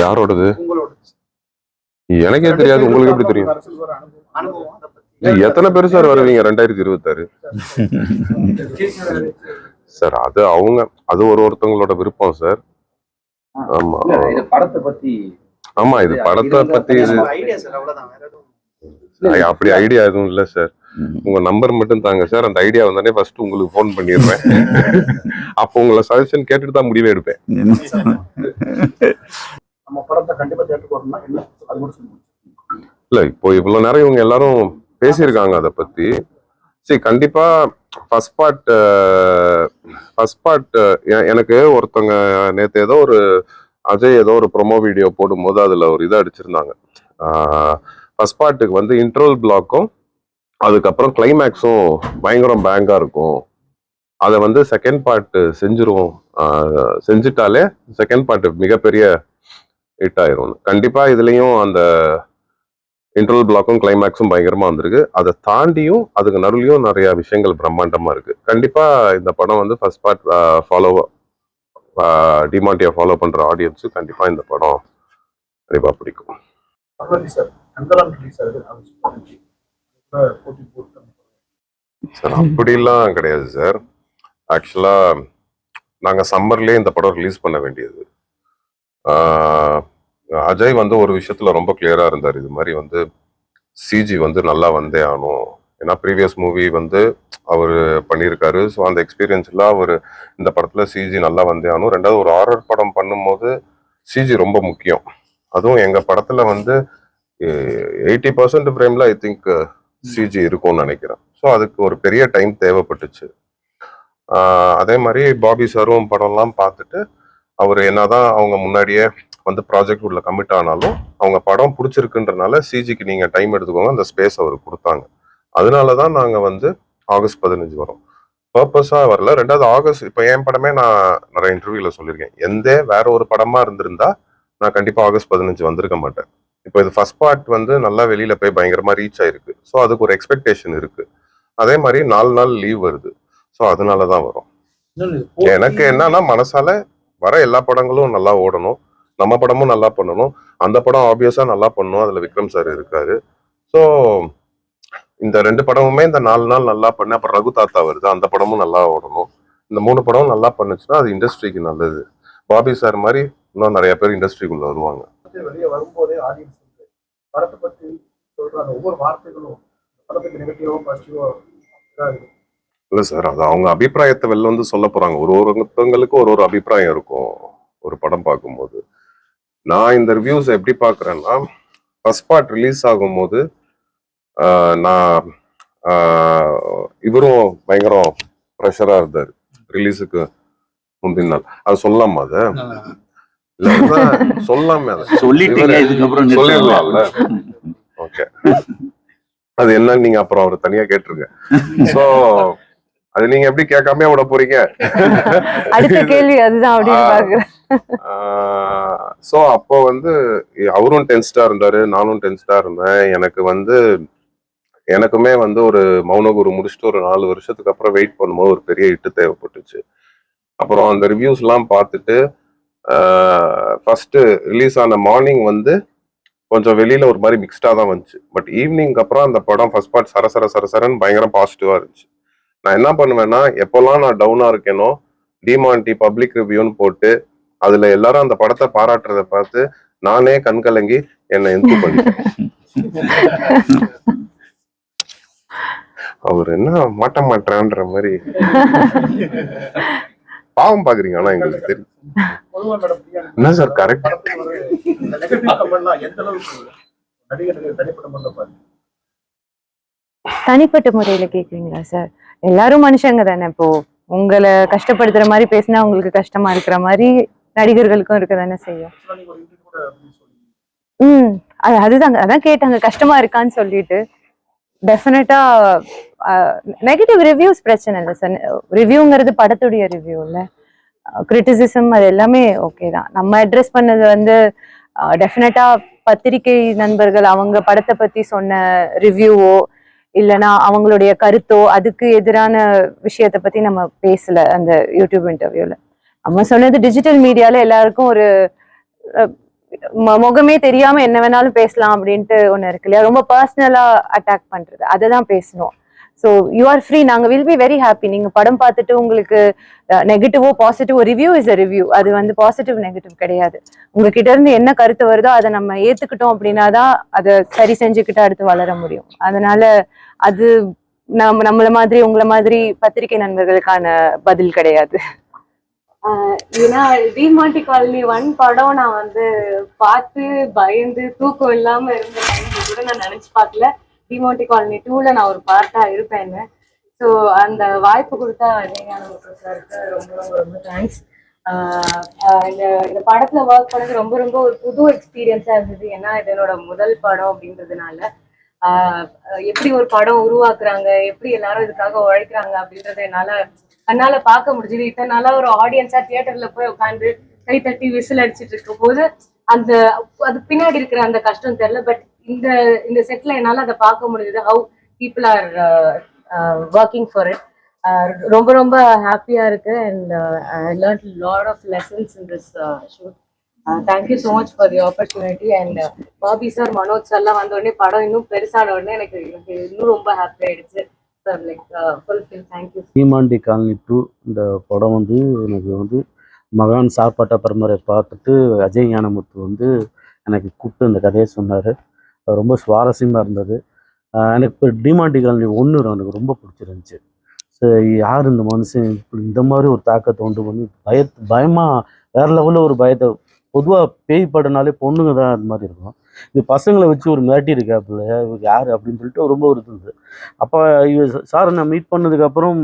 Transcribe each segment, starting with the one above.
யாரோடது? எனக்கே தெரியாது உங்களுக்கு எப்படி தெரியும்? எத்தனை பேர் சார் வருவீங்க? ரெண்டாயிரத்தி இருபத்தாறு. சார் அது அவங்க அது ஒரு ஒருத்தவங்களோட விருப்பம் சார். ஆமா. படத்தை பத்தி. ஆமா இது படத்தை பத்தி இது அப்படி ஐடியா எதுவும் இல்ல சார். உங்க நம்பர் மட்டும் தாங்க சார். அந்த ஐடியா வந்தானே ஃபர்ஸ்ட் உங்களுக்கு ஃபோன் பண்ணிடுறேன். அப்போ உங்களை சஜஷன் கேட்டுட்டு தான் முடிவே எடுப்பேன். இல்ல இப்போ இவ்வளவு நேரம் இவங்க எல்லாரும் பேசியிருக்காங்க அதை பத்தி. சரி கண்டிப்பா ஃபர்ஸ்ட் பார்ட் ஃபர்ஸ்ட் பார்ட் எனக்கு ஒருத்தவங்க நேத்து ஏதோ ஒரு அஜய் ஏதோ ஒரு ப்ரொமோ வீடியோ போடும்போது அதுல ஒரு இதை அடிச்சிருந்தாங்க. ஃபர்ஸ்ட் பார்ட்டுக்கு வந்து இன்ட்ரோல் பிளாக்கும் அதுக்கப்புறம் கிளைமேக்ஸும் பயங்கரம் பேங்காக இருக்கும். அதை வந்து செகண்ட் பார்ட்டு செஞ்சிருவோம். செஞ்சிட்டாலே செஞ்சுட்டாலே செகண்ட் பார்ட்டு மிகப்பெரிய ஹிட் ஆயிரும். கண்டிப்பாக இதுலேயும் அந்த இன்டர்வல் பிளாக்கும் கிளைமேக்ஸும் பயங்கரமாக வந்திருக்கு. அதை தாண்டியும் அதுக்கு நடுவுலையும் நிறைய விஷயங்கள் பிரம்மாண்டமாக இருக்குது கண்டிப்பாக இந்த படம் வந்து ஃபர்ஸ்ட் பார்ட் ஃபாலோ டிமாண்டியா ஃபாலோ பண்ணுற ஆடியன்ஸும் கண்டிப்பாக இந்த படம் கண்டிப்பாக பிடிக்கும். போட்டி போட்டு சார் அப்படிலாம் கிடையாது சார். ஆக்சுவலா நாங்க சம்மர்லயே இந்த படம் ரிலீஸ் பண்ண வேண்டியது. அஜய் வந்து ஒரு விஷயத்துல ரொம்ப கிளியரா இருந்தார். இது மாதிரி வந்து சிஜி வந்து நல்லா வந்தே ஆகணும். ஏன்னா ப்ரீவியஸ் மூவி வந்து அவர் பண்ணியிருக்காரு. ஸோ அந்த எக்ஸ்பீரியன்ஸில் அவர் இந்த படத்தில் சிஜி நல்லா வந்தே ஆகணும். ரெண்டாவது ஒரு ஆரர் படம் பண்ணும்போது சிஜி ரொம்ப முக்கியம். அதுவும் எங்கள் படத்தில் வந்து எயிட்டி பர்சன்ட் ஃப்ரேமில் ஐ திங்க் சிஜி இருக்கும்னு நினைக்கிறேன். ஸோ அதுக்கு ஒரு பெரிய டைம் தேவைப்பட்டுச்சு. அதே மாதிரி பாபி சாரும் படம்லாம் பார்த்துட்டு அவர் என்னதான் அவங்க முன்னாடியே வந்து ப்ராஜெக்ட் உள்ள கமிட் ஆனாலும் அவங்க படம் பிடிச்சிருக்குன்றனால சிஜிக்கு நீங்கள் டைம் எடுத்துக்கோங்க. அந்த ஸ்பேஸ் அவர் கொடுத்தாங்க. அதனால தான் நாங்கள் வந்து ஆகஸ்ட் பதினஞ்சு வரோம். பர்பஸாக வரல. ரெண்டாவது ஆகஸ்ட் இப்போ என் படமே நான் நிறைய இன்டர்வியூவில் சொல்லியிருக்கேன். எந்த வேற ஒரு படமாக இருந்திருந்தா நான் கண்டிப்பாக ஆகஸ்ட் பதினஞ்சு வந்திருக்க மாட்டேன். இப்போ இது ஃபர்ஸ்ட் பார்ட் வந்து நல்லா வெளியில போய் பயங்கரமா ரீச் ஆயிருக்கு. ஸோ அதுக்கு ஒரு எக்ஸ்பெக்டேஷன் இருக்கு. அதே மாதிரி நாலு நாள் லீவ் வருது. ஸோ அதனால தான் வரும் எனக்கு என்னன்னா மனசால வர எல்லா படங்களும் நல்லா ஓடணும். நம்ம படமும் நல்லா பண்ணணும். அந்த படம் ஆப்வியஸா நல்லா பண்ணணும். அதுல விக்ரம் சார் இருக்காரு. ஸோ இந்த ரெண்டு படமுமே இந்த நாலு நாள் நல்லா பண்ணு அப்புறம் ரகு தாத்தா வருது. அந்த படமும் நல்லா ஓடணும். இந்த மூணு படமும் நல்லா பண்ணுச்சுன்னா அது இண்டஸ்ட்ரிக்கு நல்லது. பாபி சார் மாதிரி இன்னும் நிறைய பேர் இண்டஸ்ட்ரிக்குள்ள வருவாங்க. படத்தை வெளியே வரும்போதே ஆடியன்ஸ் வந்து படத்தை பத்தி சொல்ற அந்த ஒவ்வொரு வார்த்தைகளும் படத்துக்கு நெகட்டிவோ பாசிட்டிவோ இல்ல சார் அது அவங்க அபிப்பிராயத்தை வெளில வந்து சொல்ல போறாங்க. ஒரு ஒருத்தவங்களுக்கு ஒரு ஒரு அபிப்பிராயம் இருக்கும் ஒரு படம் பார்க்கும்போது. நான் இந்த ரிவ்யூஸ் எப்படி பார்க்கறேன்னா ஃபர்ஸ்ட் பார்ட் ரிலீஸ் ஆகும்போது நான் இவரும் பயங்கரம் ப்ரெஷரா இருந்தார். ரிலீஸுக்கு முந்தின நாள். அது சொல்லலாமா அதை? சொல்லாமே அதை சொல்லிட்டீங்க இதுக்கப்புறம் சொல்லிடலாம்ல. ஓகே அது என்னன்னு நீங்க அப்புறம் அவர் தனியா கேட்டுருங்க. சோ அது நீங்க எப்படி கேட்காம விட போறீங்க? அடுத்த கேள்வி அதுதான் அப்படின்னு. பாக்குறேன் சோ அப்போ வந்து அவரும் டென்ஸ்டா இருந்தாரு நானும் டென்ஸ்டா இருந்தேன். எனக்கு வந்து எனக்குமே வந்து ஒரு மௌனகுரு முடிச்சுட்டு ஒரு நாலு வருஷத்துக்கு அப்புறம் வெயிட் பண்ணும்போது ஒரு பெரிய இட்டு தேவைப்பட்டுச்சு. அப்புறம் அந்த ரிவ்யூஸ் எல்லாம் பார்த்துட்டு ஃபஸ்ட்டு ரிலீஸ் ஆன மார்னிங் வந்து கொஞ்சம் வெளியில் ஒரு மாதிரி மிக்ஸ்டா தான் வந்துச்சு. பட் ஈவினிங்க்கு அப்புறம் அந்த படம் ஃபர்ஸ்ட் பார்ட் சரசர சரசரன்னு பயங்கரம் பாசிட்டிவாக இருந்துச்சு. நான் என்ன பண்ணுவேன்னா எப்போல்லாம் நான் டவுனாக இருக்கேனோ டிமான்டி பப்ளிக் ரிவ்யூன்னு போட்டு அதில் எல்லாரும் அந்த படத்தை பாராட்டுறதை பார்த்து நானே கண் கலங்கி என்னை எந்த பண்ணிட்டேன். அவர் என்ன மாட்ட மாட்டான்ற மாதிரி. பாவம் பாக்குறீங்க ஆனா எங்களுக்கு தெரியும். என்ன சார் கரெக்ட் தனிப்பட்ட முறையில் பாருங்க. தனிப்பட்ட முறையில கேக்குறீங்களா சார் எல்லாரும் மனுஷங்க தானே இப்போ. உங்களை கஷ்டப்படுத்துற மாதிரி பேசினா உங்களுக்கு கஷ்டமா இருக்கிற மாதிரி நடிகர்களுக்கும் இருக்க தானே செய்யும். ம் அது அதுதாங்க அதான் கேட்டாங்க கஷ்டமா இருக்கான்னு சொல்லிட்டு. டெஃபினட்டா நெகட்டிவ் ரிவ்யூஸ் பிரச்சனை இல்லை சார் ரிவ்யூங்கிறது படத்துடைய ரிவ்யூ இல்ல கிரிட்டிசிசம் அது எல்லாமே ஓகே தான். நம்ம அட்ரஸ் பண்ணது வந்து டெஃபினட்டா பத்திரிகை நண்பர்கள் அவங்க படத்தை பத்தி சொன்ன ரிவ்யூவோ இல்லைன்னா அவங்களுடைய கருத்தோ அதுக்கு எதிரான விஷயத்தை பத்தி நம்ம பேசல அந்த யூடியூப் இன்டர்வியூல நம்ம சொன்னது டிஜிட்டல் மீடியால எல்லாருக்கும் ஒரு முகமே தெரியாம என்ன வேணாலும் பேசலாம் அப்படின்ட்டு ஒன்று இருக்கு இல்லையா? ரொம்ப பர்சனலா அட்டாக் பண்றது. அதை தான் பேசணும். ஸோ யூ ஆர் ஃப்ரீ நாங்கள் வில் பி வெரி ஹாப்பி நீங்கள் படம் பார்த்துட்டு உங்களுக்கு நெகட்டிவோ பாசிட்டிவோ ரிவ்யூ இஸ் அ ரிவ்யூ அது வந்து பாசிட்டிவ் நெகட்டிவ் கிடையாது. உங்ககிட்ட இருந்து என்ன கருத்து வருதோ அதை நம்ம ஏற்றுக்கிட்டோம் அப்படின்னா தான் அதை சரி செஞ்சுக்கிட்டு அடுத்து வளர முடியும். அதனால அது நம்ம நம்மள மாதிரி உங்களை மாதிரி பத்திரிகை நண்பர்களுக்கான பதில் கிடையாது. ஏன்னா டிமாண்டி காலனி ஒன் படம் நான் வந்து பார்த்து பயந்து தூக்கம் இல்லாம இருந்த கூட நான் நினைச்சு பார்க்கல. டிமோட்டி காலனி டூல நான் ஒரு பார்ட்டா இருப்பேன்னு. ஸோ அந்த வாய்ப்பு கொடுத்தா விஜயகானந்த சாருக்கு ரொம்ப ரொம்ப ரொம்ப தேங்க்ஸ் இந்த இந்த படத்துல ஒர்க் பண்ணது ரொம்ப ரொம்ப ஒரு புது எக்ஸ்பீரியன்ஸா இருந்தது. ஏன்னா இது என்னோட முதல் படம் அப்படின்றதுனால. எப்படி ஒரு படம் உருவாக்குறாங்க எப்படி எல்லாரும் இதுக்காக உழைக்கிறாங்க அப்படின்றத என்னால அதனால பார்க்க முடிஞ்சது. இத்தனை நாளா ஒரு ஆடியன்ஸா தியேட்டர்ல போய் உட்காந்து கை தட்டி விசில் அடிச்சிட்டு இருக்கும் போது அந்த அது பின்னாடி இருக்கிற அந்த கஷ்டம் தெரியல. பட் இந்த இந்த செட்ல என்னால அதை பார்க்க முடியுது how people are working for it ரொம்ப ரொம்ப ஹாப்பியா இருக்கு. And I learn lot of lessons in this shoot thank you so much for the opportunity and Bobby sir Manoj சார்லாம் வந்த உடனே படம் இன்னும் பெருசான உடனே எனக்கு எனக்கு இன்னும் ரொம்ப ஹாப்பி ஆயிடுச்சு. Sir like fulfil thank you Demonte colony two இந்த படம் வந்து எனக்கு வந்து மகான் சாப்பாட்ட பரம்பரை பார்த்துட்டு அஜய் ஞானமுத்து வந்து எனக்கு கூப்பிட்டு இந்த கதையை சொன்னார். ரொம்ப சுவாரஸ்யமாக இருந்தது. எனக்கு இப்போ டிமாண்டி காலனி ஒன்று எனக்கு ரொம்ப பிடிச்சிருந்துச்சி. சரி யார் இந்த மனுஷன்? இப்படி இந்த மாதிரி ஒரு தாக்கத்தை உண்டு பண்ணி பய பயமாக வேறு லெவலில் ஒரு பயத்தை பொதுவாக பேய் படனாலே பொண்ணுங்க தான் அது மாதிரி இருக்கும். இது பசங்களை வச்சு ஒரு மிரட்டி இருக்காப்புல இவங்க யார் அப்படின்னு சொல்லிட்டு ரொம்ப ஒரு இருந்தது. அப்போ இவ சார் நான் மீட் பண்ணதுக்கப்புறம்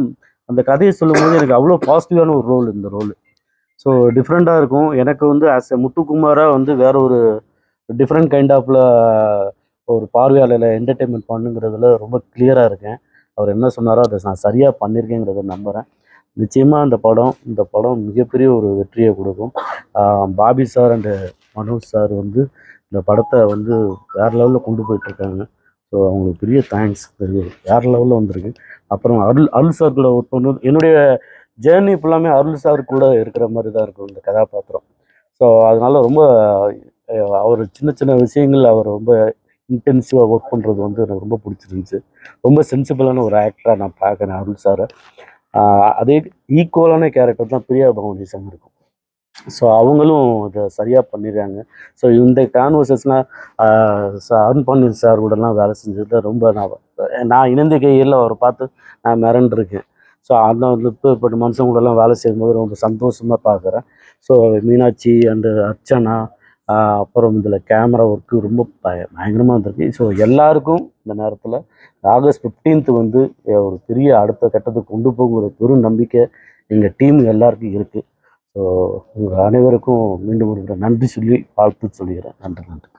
அந்த கதையை சொல்லும்போது எனக்கு அவ்வளோ பாசிட்டிவான ஒரு ரோல் இந்த ரோல் ஸோ டிஃப்ரெண்ட்டாக இருக்கும். எனக்கு வந்து ஆஸ் எ முத்துக்குமாராக வந்து வேற ஒரு டிஃப்ரெண்ட் கைண்ட் ஆஃப்ல ஒரு பார்வையாளர்களை என்டர்டெயின்மெண்ட் பண்ணுங்கிறதுல ரொம்ப கிளியராக இருக்கேன். அவர் என்ன சொன்னாரோ அதை நான் சரியாக பண்ணியிருக்கேங்கிறத நம்புகிறேன் நிச்சயமாக அந்த படம் இந்த படம் மிகப்பெரிய ஒரு வெற்றியை கொடுக்கும். Bobby sir and Manoj sir வந்து இந்த படத்தை வந்து வேறு லெவலில் கொண்டு போயிட்டுருக்காங்க ஸோ அவங்களுக்கு பெரிய தேங்க்ஸ் வேறு லெவலில் வந்திருக்கு. அப்புறம் அருள் அருள் சார் கூட ஒர்க் பண்ணு என்னுடைய ஜேர்னி ஃபுல்லாமே அருள் சார் கூட இருக்கிற மாதிரி தான் இருக்கும் இந்த கதாபாத்திரம். ஸோ அதனால் ரொம்ப அவர் சின்ன சின்ன விஷயங்கள் அவர் ரொம்ப இன்டென்சிவாக ஒர்க் பண்ணுறது வந்து எனக்கு ரொம்ப பிடிச்சிருந்துச்சு. ரொம்ப சென்சிபிளான ஒரு ஆக்டராக நான் பார்க்குறேன் அருள் சாரை அதே ஈக்குவலான கேரக்டர் தான் பிரியா பவானி சார் இருக்கும். ஸோ அவங்களும் இதை சரியாக பண்ணிடுறாங்க ஸோ இந்த கான்வர்சஸ்லாம் அருண் பாண்டியன் சார் கூடலாம் வேலை செஞ்சதில் ரொம்ப நான் நான் இணைந்த கையில் அவரை பார்த்து நான் மிரண்டிருக்கேன். ஸோ அந்த வந்து இப்பேற்பட்ட மனுஷங்க கூடலாம் வேலை செய்யும்போது ரொம்ப சந்தோஷமாக பார்க்குறேன். ஸோ மீனாட்சி அண்டு அர்ச்சனா அப்புறம் இதில் கேமரா ஒர்க்கு ரொம்ப பய பயங்கரமாக இருந்திருக்கு ஸோ எல்லாருக்கும் இந்த நேரத்தில் ஆகஸ்ட் 15th வந்து ஒரு பெரிய அடுத்த கட்டத்துக்கு கொண்டு போகிற பெரும் நம்பிக்கை எங்கள் டீம் எல்லாருக்கும் இருக்குது ஸோ உங்கள் அனைவருக்கும் மீண்டும் ஒரு நன்றி சொல்லி வாழ்த்து சொல்லிக்கிறேன். நன்றி நன்றி.